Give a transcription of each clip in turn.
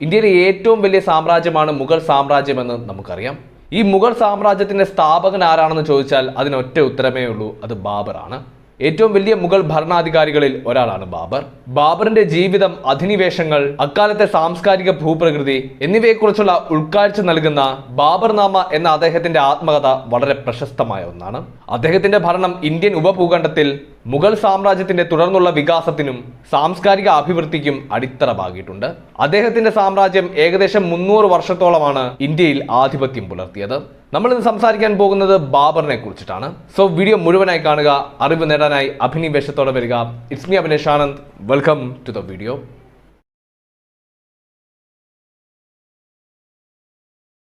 ഇന്ത്യയിലെ ഏറ്റവും വലിയ സാമ്രാജ്യമാണ് മുഗൾ സാമ്രാജ്യമെന്ന് നമുക്കറിയാം. ഈ മുഗൾ സാമ്രാജ്യത്തിന്റെ സ്ഥാപകൻ ആരാണെന്ന് ചോദിച്ചാൽ അതിനൊറ്റ ഉത്തരമേ ഉള്ളൂ അത് ബാബറാണ്. ഏറ്റവും വലിയ മുഗൾ ഭരണാധികാരികളിൽ ഒരാളാണ് ബാബർ. ബാബറിന്റെ ജീവിതം അധിനിവേശങ്ങൾ അക്കാലത്തെ സാംസ്കാരിക ഭൂപ്രകൃതി എന്നിവയെക്കുറിച്ചുള്ള ഉൾക്കാഴ്ച നൽകുന്ന ബാബർ നാമ എന്ന അദ്ദേഹത്തിന്റെ ആത്മകഥ വളരെ പ്രശസ്തമായ ഒന്നാണ്. അദ്ദേഹത്തിന്റെ ഭരണം ഇന്ത്യൻ ഉപഭൂഖണ്ഡത്തിൽ മുഗൾ സാമ്രാജ്യത്തിന്റെ തുടർന്നുള്ള വികാസത്തിനും സാംസ്കാരിക അഭിവൃദ്ധിക്കും അടിത്തറ പാകിയിട്ടുണ്ട് അദ്ദേഹത്തിന്റെ സാമ്രാജ്യം ഏകദേശം മുന്നൂറ് വർഷത്തോളമാണ് ഇന്ത്യയിൽ ആധിപത്യം പുലർത്തിയത്. നമ്മൾ ഇന്ന് സംസാരിക്കാൻ പോകുന്നത് ബാബറിനെ കുറിച്ചിട്ടാണ്. സോ വീഡിയോ മുഴുവനായി കാണുക അറിവ് നേടാനായി അഭിനിവേശത്തോടെ വരിക. It's me Abhinesh Anand welcome to the video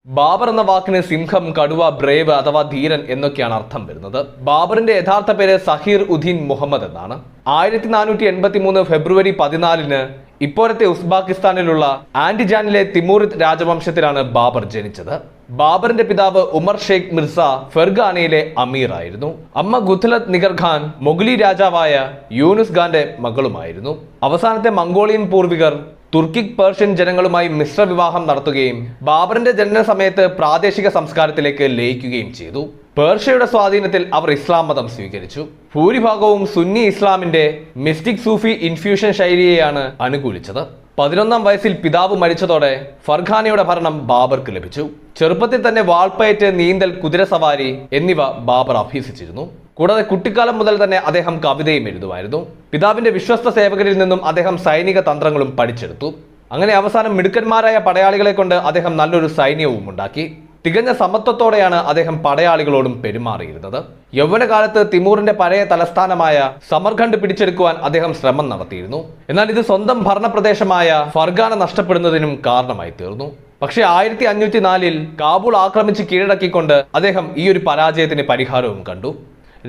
Babar എന്ന വാക്കിന് സിംഹം കടുവ ബ്രേവ് അഥവാ ധീരൻ എന്നൊക്കെയാണ് അർത്ഥം വരുന്നത്. ബാബറിന്റെ യഥാർത്ഥ പേര് സഹീർ ഉദ്ദീൻ മുഹമ്മദ് എന്നാണ്. ആയിരത്തി നാനൂറ്റി എൺപത്തി മൂന്ന് ഫെബ്രുവരി പതിനാലിന് ഇപ്പോഴത്തെ ഉസ്ബാക്കിസ്ഥാനിലുള്ള ആന്റിജാനിലെ തിമൂറിത് രാജവംശത്തിലാണ് ബാബർ ജനിച്ചത്. ബാബറിന്റെ പിതാവ് ഉമർ ഷെയ്ഖ് മിർസ ഫെർഗാനയിലെ അമീർ ആയിരുന്നു അമ്മ ഗുഥലത് നിഗർ ഖാൻ മൊഗലി രാജാവായ യൂനുസ് ഖാന്റെ മകളുമായിരുന്നു. അവസാനത്തെ മംഗോളിയൻ പൂർവികർ തുർക്കിക് പേർഷ്യൻ ജനങ്ങളുമായി മിശ്ര വിവാഹം നടത്തുകയും ബാബറിന്റെ ജനന സമയത്ത് പ്രാദേശിക സംസ്കാരത്തിലേക്ക് ലയിക്കുകയും ചെയ്തു. പേർഷ്യയുടെ സ്വാധീനത്തിൽ അവർ ഇസ്ലാം മതം സ്വീകരിച്ചു. ഭൂരിഭാഗവും സുന്നി ഇസ്ലാമിന്റെ മിസ്റ്റിക് സൂഫി ഇൻഫ്യൂഷൻ ശൈലിയെയാണ് അനുകൂലിച്ചത്. പതിനൊന്നാം വയസ്സിൽ പിതാവ് മരിച്ചതോടെ ഫർഖാനയുടെ ഭരണം ബാബർക്ക് ലഭിച്ചു. ചെറുപ്പത്തിൽ തന്നെ വാൾപ്പയറ്റ് നീന്തൽ കുതിരസവാരി എന്നിവ ബാബർ അഭ്യസിച്ചിരുന്നു. കൂടാതെ കുട്ടിക്കാലം മുതൽ തന്നെ അദ്ദേഹം കവിതയും എഴുതുമായിരുന്നു. പിതാവിന്റെ വിശ്വസ്ത സേവകരിൽ നിന്നും അദ്ദേഹം സൈനിക തന്ത്രങ്ങളും പഠിച്ചെടുത്തു. അങ്ങനെ അവസാനം മിടുക്കന്മാരായ പടയാളികളെ കൊണ്ട് അദ്ദേഹം നല്ലൊരു സൈന്യവും ഉണ്ടാക്കി തികഞ്ഞ സമത്വത്തോടെയാണ് അദ്ദേഹം പടയാളികളോടും പെരുമാറിയിരുന്നത്. യൗവനകാലത്ത് തിമൂറിന്റെ പഴയ തലസ്ഥാനമായ സമർഖണ്ഡ് പിടിച്ചെടുക്കുവാൻ അദ്ദേഹം ശ്രമം നടത്തിയിരുന്നു. എന്നാൽ ഇത് സ്വന്തം ഭരണപ്രദേശമായ ഫർഗാന നഷ്ടപ്പെടുന്നതിനും കാരണമായി തീർന്നു. പക്ഷേ ആയിരത്തി അഞ്ഞൂറ്റി നാലിൽ കാബൂൾ ആക്രമിച്ച് കീഴടക്കിക്കൊണ്ട് അദ്ദേഹം ഈ ഒരു പരാജയത്തിന് പരിഹാരവും കണ്ടു.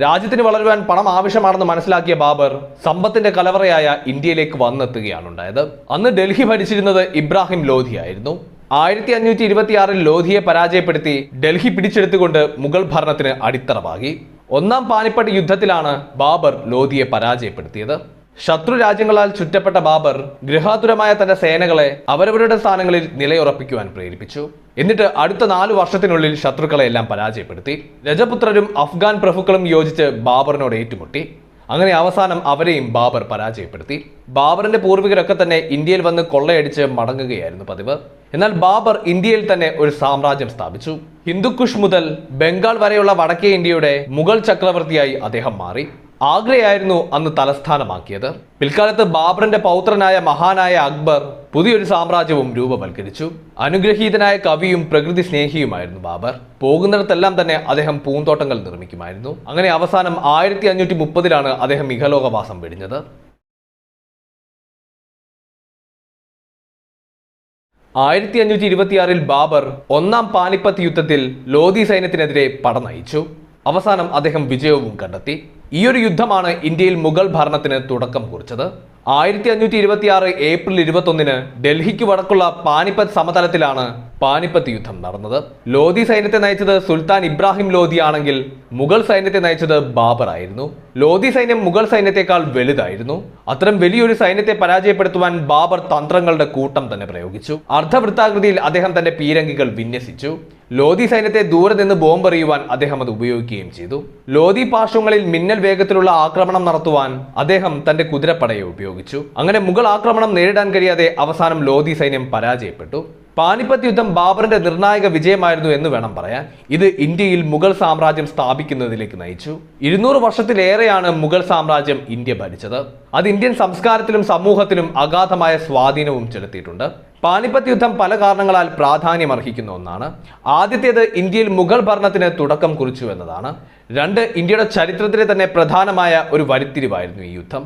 രാജ്യത്തിന് വളരുവാൻ പണം ആവശ്യമാണെന്ന് മനസ്സിലാക്കിയ ബാബർ സമ്പത്തിന്റെ കലവറയായ ഇന്ത്യയിലേക്ക് വന്നെത്തുകയാണ് ഉണ്ടായത്. അന്ന് ഡൽഹി ഭരിച്ചിരുന്നത് ഇബ്രാഹിം ലോധി ആയിരുന്നു. ആയിരത്തി അഞ്ഞൂറ്റി ഇരുപത്തിയാറിൽ ലോധിയെ പരാജയപ്പെടുത്തി ഡൽഹി പിടിച്ചെടുത്തുകൊണ്ട് മുഗൾ ഭരണത്തിന് അടിത്തറവാകി. ഒന്നാം പാനിപ്പട്ട് യുദ്ധത്തിലാണ് ബാബർ ലോധിയെ പരാജയപ്പെടുത്തിയത്. ശത്രു രാജ്യങ്ങളാൽ ചുറ്റപ്പെട്ട ബാബർ ഗൃഹാതുരമായ തന്റെ സേനകളെ അവരവരുടെ സ്ഥാനങ്ങളിൽ നിലയുറപ്പിക്കുവാൻ പ്രേരിപ്പിച്ചു. എന്നിട്ട് അടുത്ത നാലു വർഷത്തിനുള്ളിൽ ശത്രുക്കളെ എല്ലാം പരാജയപ്പെടുത്തി. രജപുത്രരും അഫ്ഗാൻ പ്രഭുക്കളും യോജിച്ച് ബാബറിനോട് ഏറ്റുമുട്ടി. അങ്ങനെ അവസാനം അവരെയും ബാബർ പരാജയപ്പെടുത്തി. ബാബറിന്റെ പൂർവികരൊക്കെ തന്നെ ഇന്ത്യയിൽ വന്ന് കൊള്ളയടിച്ച് മടങ്ങുകയായിരുന്നു പതിവ്. എന്നാൽ ബാബർ ഇന്ത്യയിൽ തന്നെ ഒരു സാമ്രാജ്യം സ്ഥാപിച്ചു. ഹിന്ദുക്കുഷ് മുതൽ ബംഗാൾ വരെയുള്ള വടക്കേ ഇന്ത്യയുടെ മുഗൾ ചക്രവർത്തിയായി അദ്ദേഹം മാറി. ആഗ്രയായിരുന്നു അന്ന് തലസ്ഥാനമാക്കിയത്. പിൽക്കാലത്ത് ബാബറിന്റെ പൗത്രനായ മഹാനായ അക്ബർ പുതിയൊരു സാമ്രാജ്യവും രൂപവൽക്കരിച്ചു. അനുഗ്രഹീതനായ കവിയും പ്രകൃതി സ്നേഹിയുമായിരുന്നു ബാബർ. പോകുന്നിടത്തെല്ലാം തന്നെ അദ്ദേഹം പൂന്തോട്ടങ്ങൾ നിർമ്മിക്കുമായിരുന്നു. അങ്ങനെ അവസാനം ആയിരത്തി അഞ്ഞൂറ്റി മുപ്പതിലാണ് അദ്ദേഹം ഇഹലോകവാസം വെടിഞ്ഞത്. ആയിരത്തി അഞ്ഞൂറ്റി ഇരുപത്തിയാറിൽ ബാബർ ഒന്നാം പാനിപ്പത്ത് യുദ്ധത്തിൽ ലോധി സൈന്യത്തിനെതിരെ പടനയിച്ചു അവസാനം അദ്ദേഹം വിജയവും കണ്ടെത്തി. ഈ ഒരു യുദ്ധമാണ് ഇന്ത്യയിൽ മുഗൾ ഭരണത്തിന് തുടക്കം കുറിച്ചത്. ആയിരത്തി അഞ്ഞൂറ്റി ഇരുപത്തി ആറ് ഏപ്രിൽ ഇരുപത്തൊന്നിന് ഡൽഹിക്ക് വടക്കുള്ള പാനിപ്പത്ത് സമതലത്തിലാണ് പാനിപ്പത്ത് യുദ്ധം നടന്നത്. ലോധി സൈന്യത്തെ നയിച്ചത് സുൽത്താൻ ഇബ്രാഹിം ലോധി ആണെങ്കിൽ മുഗൾ സൈന്യത്തെ നയിച്ചത് ബാബർ ആയിരുന്നു. ലോധി സൈന്യം മുഗൾ സൈന്യത്തെക്കാൾ വലുതായിരുന്നു. അത്തരം വലിയൊരു സൈന്യത്തെ പരാജയപ്പെടുത്തുവാൻ ബാബർ തന്ത്രങ്ങളുടെ കൂട്ടം തന്നെ പ്രയോഗിച്ചു. അർദ്ധവൃത്താകൃതിയിൽ അദ്ദേഹം തന്റെ പീരങ്കികൾ വിന്യസിച്ചു. ലോധി സൈന്യത്തെ ദൂരെ നിന്ന് ബോംബെറിയുവാൻ അദ്ദേഹം അത് ഉപയോഗിക്കുകയും ചെയ്തു. ലോധി പാർശ്വങ്ങളിൽ മിന്നൽ വേഗത്തിലുള്ള ആക്രമണം നടത്തുവാൻ അദ്ദേഹം തന്റെ കുതിരപ്പടയെ ഉപയോഗിച്ചു. അങ്ങനെ മുഗൾ ആക്രമണം നേരിടാൻ കഴിയാതെ അവസാനം ലോധി സൈന്യം പരാജയപ്പെട്ടു. പാനിപ്പത്ത് യുദ്ധം ബാബറിന്റെ നിർണായക വിജയമായിരുന്നു എന്ന് വേണം പറയാൻ. ഇത് ഇന്ത്യയിൽ മുഗൾ സാമ്രാജ്യം സ്ഥാപിക്കുന്നതിലേക്ക് നയിച്ചു. ഇരുന്നൂറ് വർഷത്തിലേറെയാണ് മുഗൾ സാമ്രാജ്യം ഇന്ത്യ ഭരിച്ചത്. അത് ഇന്ത്യൻ സംസ്കാരത്തിലും സമൂഹത്തിലും അഗാധമായ സ്വാധീനവും ചെലുത്തിയിട്ടുണ്ട്. പാനിപ്പത്ത് യുദ്ധം പല കാരണങ്ങളാൽ പ്രാധാന്യമർഹിക്കുന്ന ഒന്നാണ്. ആദ്യത്തേത് ഇന്ത്യയിൽ മുഗൾ ഭരണത്തിന് തുടക്കം കുറിച്ചു എന്നതാണ്. രണ്ട് ഇന്ത്യയുടെ ചരിത്രത്തിലെ തന്നെ പ്രധാനമായ ഒരു വഴിത്തിരിവായിരുന്നു ഈ യുദ്ധം.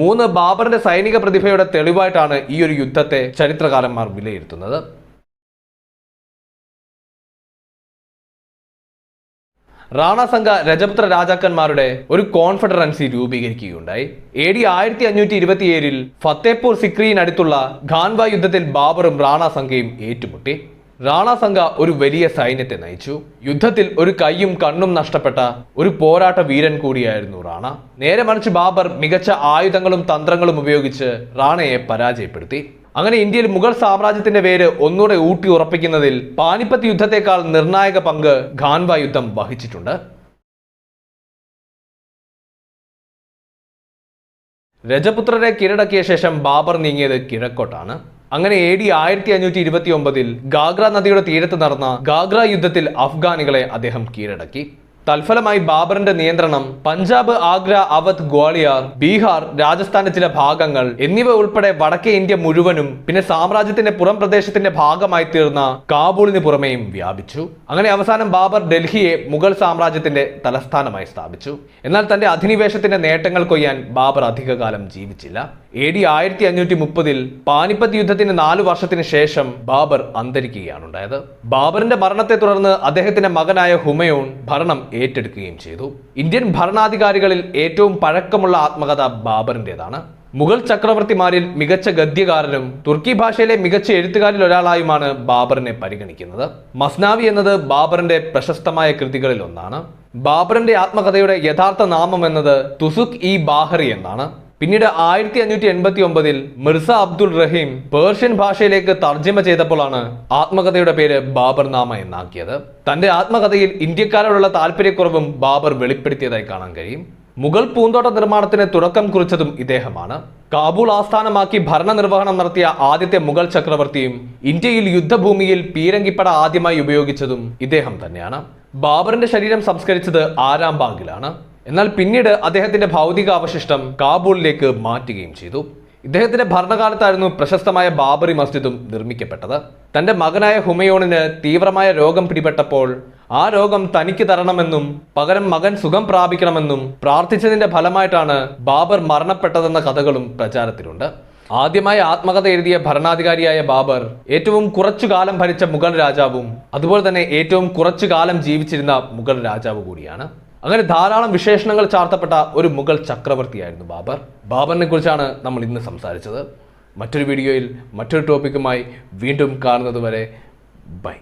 മൂന്ന് ബാബറിന്റെ സൈനിക പ്രതിഭയുടെ തെളിവായിട്ടാണ് ഈ ഒരു യുദ്ധത്തെ ചരിത്രകാരന്മാർ വിലയിരുത്തുന്നത്. റാണ സംഘ രജപുത്ര രാജാക്കന്മാരുടെ ഒരു കോൺഫെഡറൻസി രൂപീകരിക്കുകയുണ്ടായി. എ ഡി ആയിരത്തി അഞ്ഞൂറ്റി ഇരുപത്തിയേഴിൽ ഫത്തേപൂർ സിക്രിയിനടുത്തുള്ള ഖാൻവ യുദ്ധത്തിൽ ബാബറും റാണ സംഘയും ഏറ്റുമുട്ടി. റാണ സംഘ ഒരു വലിയ സൈന്യത്തെ നയിച്ചു. യുദ്ധത്തിൽ ഒരു കൈയും കണ്ണും നഷ്ടപ്പെട്ട ഒരു പോരാട്ട വീരൻ കൂടിയായിരുന്നു റാണ. നേരെ മറിച്ച് ബാബർ മികച്ച ആയുധങ്ങളും തന്ത്രങ്ങളും ഉപയോഗിച്ച് റാണയെ പരാജയപ്പെടുത്തി. അങ്ങനെ ഇന്ത്യയിൽ മുഗൾ സാമ്രാജ്യത്തിന്റെ പേര് ഒന്നുകൂടെ ഊട്ടി ഉറപ്പിക്കുന്നതിൽ പാനിപ്പത്ത് യുദ്ധത്തെക്കാൾ നിർണായക പങ്ക് ഖാൻവ യുദ്ധം വഹിച്ചിട്ടുണ്ട്. രജപുത്രരെ കീഴടക്കിയ ശേഷം ബാബർ നീങ്ങിയത് കിഴക്കോട്ടാണ്. അങ്ങനെ എ ഡി ആയിരത്തി അഞ്ഞൂറ്റി ഇരുപത്തി ഒമ്പതിൽ ഗാഗ്ര നദിയുടെ തീരത്ത് നടന്ന ഗാഗ്ര യുദ്ധത്തിൽ അഫ്ഗാനികളെ അദ്ദേഹം കീഴടക്കി. തൽഫലമായി ബാബറിന്റെ നിയന്ത്രണം പഞ്ചാബ് ആഗ്ര അവധ് ഗ്വാളിയർ ബീഹാർ രാജസ്ഥാന്റെ ചില ഭാഗങ്ങൾ എന്നിവ ഉൾപ്പെടെ വടക്കേ ഇന്ത്യ മുഴുവനും പിന്നെ സാമ്രാജ്യത്തിന്റെ പുറം പ്രദേശത്തിന്റെ ഭാഗമായി തീർന്ന കാബൂളിന് പുറമേയും വ്യാപിച്ചു. അങ്ങനെ അവസാനം ബാബർ ഡൽഹിയെ മുഗൾ സാമ്രാജ്യത്തിന്റെ തലസ്ഥാനമായി സ്ഥാപിച്ചു. എന്നാൽ തന്റെ അധിനിവേശത്തിന്റെ നേട്ടങ്ങൾ കൊയ്യാൻ ബാബർ അധികകാലം ജീവിച്ചില്ല. എ ഡി ആയിരത്തി അഞ്ഞൂറ്റി മുപ്പതിൽ പാനിപ്പത്ത് യുദ്ധത്തിന് നാലു വർഷത്തിന് ശേഷം ബാബർ അന്തരിക്കുകയാണ് ഉണ്ടായത്. ബാബറിന്റെ മരണത്തെ തുടർന്ന് അദ്ദേഹത്തിന്റെ മകനായ ഹുമയൂൺ ഭരണം ഏറ്റെടുക്കുകയും ചെയ്തു. ഇന്ത്യൻ ഭരണാധികാരികളിൽ ഏറ്റവും പഴക്കമുള്ള ആത്മകഥ ബാബറിന്റെതാണ്. മുഗൾ ചക്രവർത്തിമാരിൽ മികച്ച ഗദ്യകാരനും തുർക്കി ഭാഷയിലെ മികച്ച എഴുത്തുകാരിൽ ഒരാളായുമാണ് ബാബറിനെ പരിഗണിക്കുന്നത്. മസ്നാവി എന്നത് ബാബറിന്റെ പ്രശസ്തമായ കൃതികളിൽ ഒന്നാണ് ബാബറിന്റെ ആത്മകഥയുടെ യഥാർത്ഥ നാമം എന്നത് തുസുക് ഇ ബാഹറി എന്നാണ്. പിന്നീട് ആയിരത്തി അഞ്ഞൂറ്റി എൺപത്തി ഒമ്പതിൽ മിർസ അബ്ദുൾ റഹീം പേർഷ്യൻ ഭാഷയിലേക്ക് തർജമ ചെയ്തപ്പോഴാണ് ആത്മകഥയുടെ പേര് ബാബർ നാമ എന്നാക്കിയത്. തന്റെ ആത്മകഥയിൽ ഇന്ത്യക്കാരോടുള്ള താല്പര്യക്കുറവും ബാബർ വെളിപ്പെടുത്തിയതായി കാണാൻ കഴിയും. മുഗൾ പൂന്തോട്ട നിർമ്മാണത്തിന് തുടക്കം കുറിച്ചതും ഇദ്ദേഹമാണ്. കാബൂൾ ആസ്ഥാനമാക്കി ഭരണനിർവഹണം നടത്തിയ ആദ്യത്തെ മുഗൾ ചക്രവർത്തിയും ഇന്ത്യയിൽ യുദ്ധഭൂമിയിൽ പീരങ്കിപ്പട ആദ്യമായി ഉപയോഗിച്ചതും ഇദ്ദേഹം തന്നെയാണ്. ബാബറിന്റെ ശരീരം സംസ്കരിച്ചത് ആരാംബാഗിലാണ് എന്നാൽ പിന്നീട് അദ്ദേഹത്തിന്റെ ഭൗതിക അവശിഷ്ടം കാബൂളിലേക്ക് മാറ്റുകയും ചെയ്തു. ഇദ്ദേഹത്തിന്റെ ഭരണകാലത്തായിരുന്നു പ്രശസ്തമായ ബാബറി മസ്ജിദും നിർമ്മിക്കപ്പെട്ടത്. തന്റെ മകനായ ഹുമയോണിന് തീവ്രമായ രോഗം പിടിപെട്ടപ്പോൾ ആ രോഗം തനിക്ക് തരണമെന്നും പകരം മകൻ സുഖം പ്രാപിക്കണമെന്നും പ്രാർത്ഥിച്ചതിന്റെ ഫലമായിട്ടാണ് ബാബർ മരണപ്പെട്ടതെന്ന കഥകളും പ്രചാരത്തിലുണ്ട്. ആദ്യമായി ആത്മകഥ എഴുതിയ ഭരണാധികാരിയായ ബാബർ ഏറ്റവും കുറച്ചു കാലം ഭരിച്ച മുഗൾ രാജാവും അതുപോലെ തന്നെ ഏറ്റവും കുറച്ചു കാലം ജീവിച്ചിരുന്ന മുഗൾ രാജാവ് കൂടിയാണ്. അങ്ങനെ ധാരാളം വിശേഷണങ്ങൾ ചാർത്തപ്പെട്ട ഒരു മുഗൾ ചക്രവർത്തിയായിരുന്നു ബാബർ. ബാബറിനെ കുറിച്ചാണ് നമ്മൾ ഇന്ന് സംസാരിച്ചത്. മറ്റൊരു വീഡിയോയിൽ മറ്റൊരു ടോപ്പിക്കുമായി വീണ്ടും കാണുന്നത് വരെ ബൈ.